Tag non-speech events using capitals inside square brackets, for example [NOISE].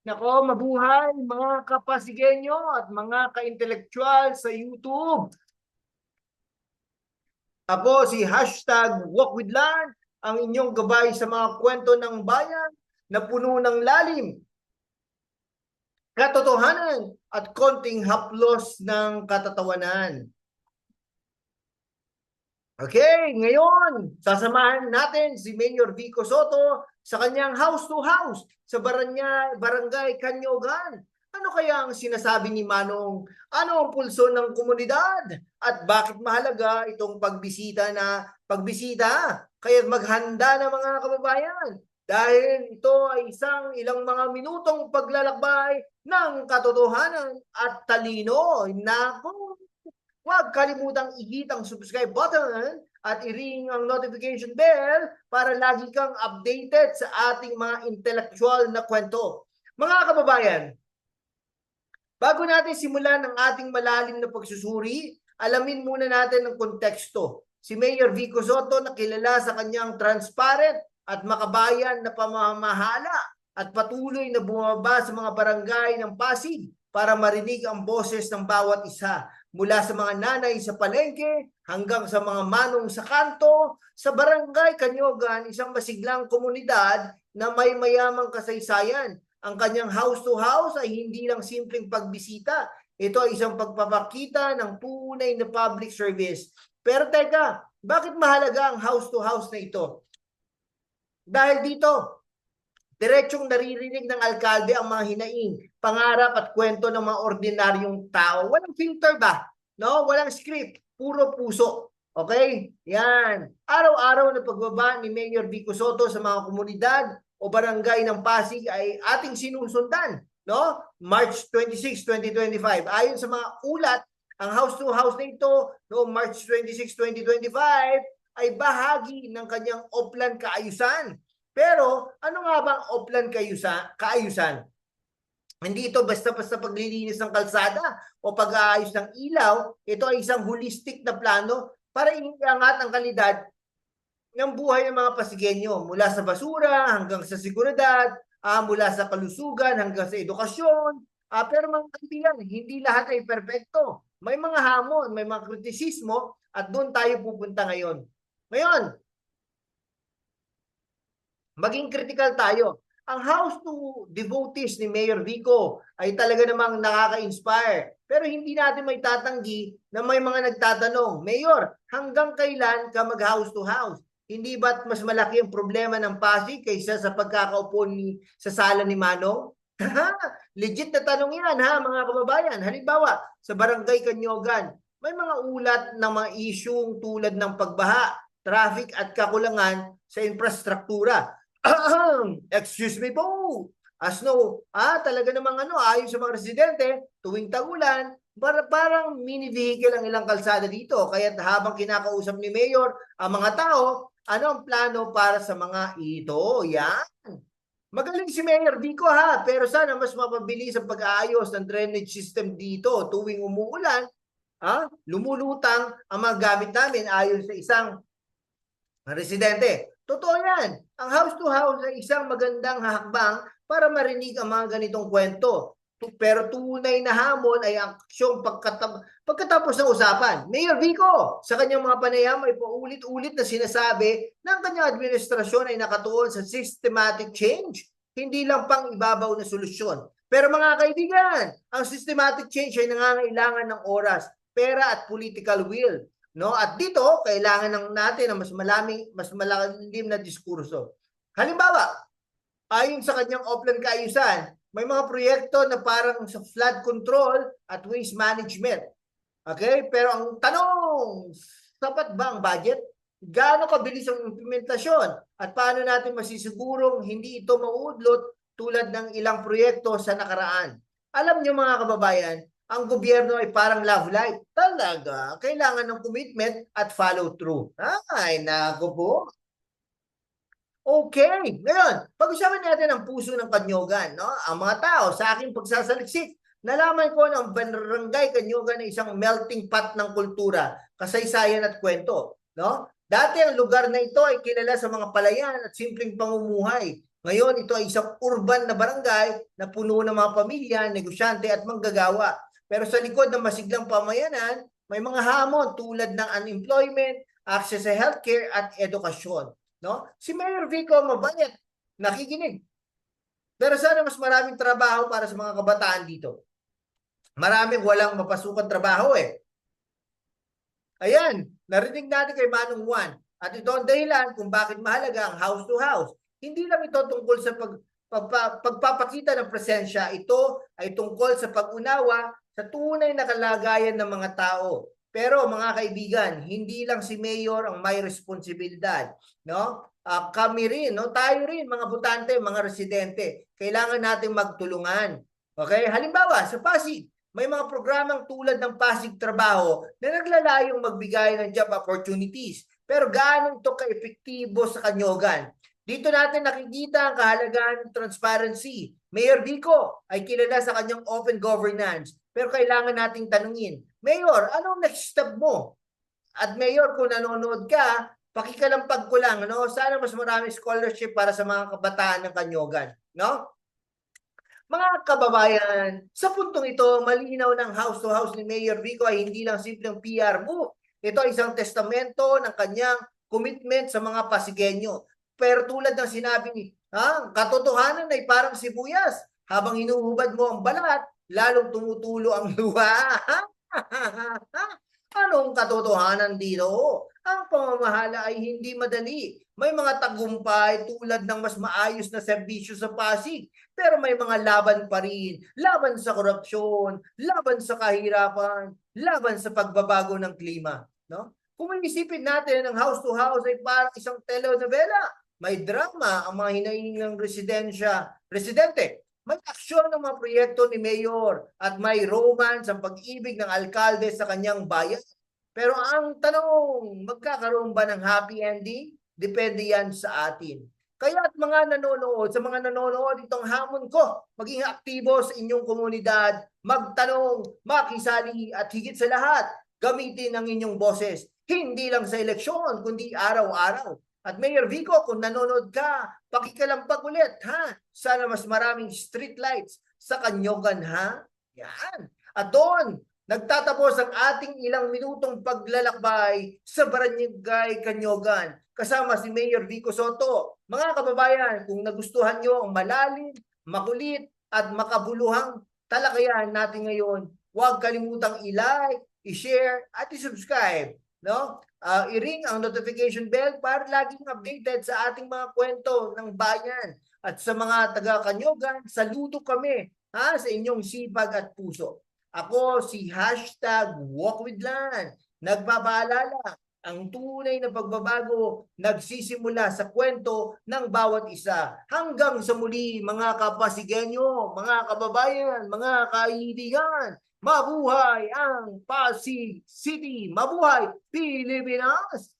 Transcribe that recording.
Nako, mabuhay mga kapasigenyo at mga ka-intelektual sa YouTube. Ako si hashtag Walk with Land, ang inyong gabay sa mga kwento ng bayan na puno ng lalim, katotohanan at konting haplos ng katatawanan. Okay, ngayon, sasamahan natin si Mayor Vico Soto sa kanyang house-to-house sa Baranya, Barangay Kanyogan. Ano kaya ang sinasabi ni Manong? Ano ang pulso ng komunidad? At bakit mahalaga itong pagbisita na pagbisita? Kaya maghanda na mga kababayan. Dahil ito ay isang ilang mga minutong paglalakbay ng katotohanan at talino. Nako, Huwag kalimutang i-hit ang subscribe button at i-ring ang notification bell para lagi kang updated sa ating mga intellectual na kwento. Mga kababayan, bago natin simulan ang ating malalim na pagsusuri, alamin muna natin ang konteksto. Si Mayor Vico Soto na kilala sa kanyang transparent at makabayan na pamamahala at patuloy na bumaba sa mga barangay ng Pasig para marinig ang boses ng bawat isa mula sa mga nanay sa palengke hanggang sa mga manong sa kanto, sa barangay Kanyogan, isang masiglang komunidad na may mayamang kasaysayan. Ang kanyang house-to-house ay hindi lang simpleng pagbisita. Ito ay isang pagpapakita ng tunay na public service. Pero teka, bakit mahalaga ang house-to-house na ito? Dahil dito, Diretsong naririnig ng alkalde ang mga hinaing, pangarap at kwento ng mga ordinaryong tao. Walang filter ba? No? Walang script. Puro puso. Okay? Yan. Araw-araw na pagbaba ni Mayor Vico Soto sa mga komunidad o barangay ng Pasig ay ating sinusundan. No? March 26, 2025. Ayon sa mga ulat, ang house-to-house na ito noong March 26, 2025 ay bahagi ng kanyang Oplan Kaayusan pero ano nga ba ang offline kayusa, kaayusan? Hindi ito basta-basta paglilinis ng kalsada o pag-aayos ng ilaw. Ito ay isang holistic na plano para iangat ang kalidad ng buhay ng mga Pasigenyo mula sa basura hanggang sa seguridad, uh, mula sa kalusugan hanggang sa edukasyon. Uh, pero mga kaibigan, hindi lahat ay perpekto. May mga hamon, may mga kritisismo at doon tayo pupunta ngayon. Ngayon, maging critical tayo. Ang house to devotees ni Mayor Vico ay talaga namang nakaka-inspire. Pero hindi natin may tatanggi na may mga nagtatanong, Mayor, hanggang kailan ka mag-house to house? Hindi ba't mas malaki ang problema ng Pasig kaysa sa pagkakaupo ni, sa sala ni Manong? [LAUGHS] Legit na tanong yan ha mga kababayan. Halimbawa, sa Barangay Kanyogan, may mga ulat ng mga isyung tulad ng pagbaha, traffic at kakulangan sa infrastruktura. Excuse me po. As no, ah, talaga namang ano, ayon sa mga residente, tuwing tagulan, para, parang mini vehicle ang ilang kalsada dito. Kaya habang kinakausap ni Mayor ang mga tao, ano ang plano para sa mga ito? Yan. Magaling si Mayor Vico ha, pero sana mas mapabilis ang pag-aayos ng drainage system dito tuwing umuulan. Ha? Lumulutang ang mga gamit namin ayon sa isang residente. Totoo yan. Ang house to house ay isang magandang hakbang para marinig ang mga ganitong kwento. Pero tunay na hamon ay ang aksyong pagkatap pagkatapos ng usapan. Mayor Vico, sa kanyang mga panayam ay paulit-ulit na sinasabi na ang kanyang administrasyon ay nakatuon sa systematic change, hindi lang pang ibabaw na solusyon. Pero mga kaibigan, ang systematic change ay nangangailangan ng oras, pera at political will. No? At dito, kailangan ng natin ng mas malaming, mas malalim na diskurso. Halimbawa, ayon sa kanyang offline kaayusan, may mga proyekto na parang sa flood control at waste management. Okay? Pero ang tanong, sapat ba ang budget? Gaano kabilis ang implementasyon? At paano natin masisigurong hindi ito mauudlot tulad ng ilang proyekto sa nakaraan? Alam niyo mga kababayan, ang gobyerno ay parang love life. Talaga, kailangan ng commitment at follow through. Ay, nako po. Okay, ngayon, pag-usapan natin ang puso ng Kanyogan. No? Ang mga tao, sa aking pagsasaliksik, nalaman ko ng Barangay Kanyogan ay isang melting pot ng kultura, kasaysayan at kwento. No? Dati ang lugar na ito ay kilala sa mga palayan at simpleng pamumuhay. Ngayon, ito ay isang urban na barangay na puno ng mga pamilya, negosyante at manggagawa. Pero sa likod ng masiglang pamayanan, may mga hamon tulad ng unemployment, access sa healthcare at edukasyon. No? Si Mayor Vico mabait, nakikinig. Pero sana mas maraming trabaho para sa mga kabataan dito. Maraming walang mapasukan trabaho eh. Ayan, narinig natin kay Manong Juan. At ito ang dahilan kung bakit mahalaga ang house to house. Hindi lang ito tungkol sa pag, pagpa- pagpapakita ng presensya. Ito ay tungkol sa pag-unawa sa tunay na kalagayan ng mga tao. Pero mga kaibigan, hindi lang si Mayor ang may responsibilidad, no? Ah, kami rin, no? Tayo rin mga butante, mga residente, kailangan nating magtulungan. Okay? Halimbawa, sa Pasig, may mga programang tulad ng Pasig Trabaho na naglalayong magbigay ng job opportunities. Pero gaano ito ka-epektibo sa Kanyogan? Dito natin nakikita ang kahalagaan ng transparency. Mayor Vico ay kilala sa kanyang open governance. Pero kailangan nating tanungin, Mayor, anong next step mo? At Mayor, kung nanonood ka, pakikalampag ko lang, no? Sana mas marami scholarship para sa mga kabataan ng Kanyogan, no? Mga kababayan, sa puntong ito, malinaw ng house to house ni Mayor Vico ay hindi lang simpleng PR move. Ito ay isang testamento ng kanyang commitment sa mga Pasigenyo. Pero tulad ng sinabi ni, ha, katotohanan ay parang sibuyas. Habang hinuhubad mo ang balat, lalong tumutulo ang [LAUGHS] luha. Anong katotohanan dito? Ang pamamahala ay hindi madali. May mga tagumpay tulad ng mas maayos na serbisyo sa Pasig. Pero may mga laban pa rin. Laban sa korupsyon, laban sa kahirapan, laban sa pagbabago ng klima. No? Kung iisipin natin ang house to house ay parang isang telenovela. May drama ang mga hinaing ng residensya, residente. May aksyon ng mga proyekto ni Mayor at may romance ang pag-ibig ng alkalde sa kanyang bayan. Pero ang tanong, magkakaroon ba ng happy ending? Depende yan sa atin. Kaya at mga nanonood, sa mga nanonood, itong hamon ko, maging aktibo sa inyong komunidad, magtanong, makisali, at higit sa lahat, gamitin ang inyong boses. Hindi lang sa eleksyon, kundi araw-araw. At Mayor Vico, kung nanonood ka, pakikalampag ulit, ha? Sana mas maraming street lights sa Kanyogan, ha? Yan. At doon, nagtatapos ang ating ilang minutong paglalakbay sa Barangay Kanyogan kasama si Mayor Vico Soto. Mga kababayan, kung nagustuhan nyo ang malalim, makulit, at makabuluhang talakayan natin ngayon, huwag kalimutang i-like, i-share, at i-subscribe. No? uh, i-ring ang notification bell para laging updated sa ating mga kwento ng bayan. At sa mga taga-Kanyogan, saludo kami ha, sa inyong sipag at puso. Ako si hashtag WalkWithLand. Nagpapaalala, ang tunay na pagbabago nagsisimula sa kwento ng bawat isa. Hanggang sa muli mga kapasigenyo, mga kababayan, mga kaibigan, Mabuhay ang Pasig City! Mabuhay Pilipinas!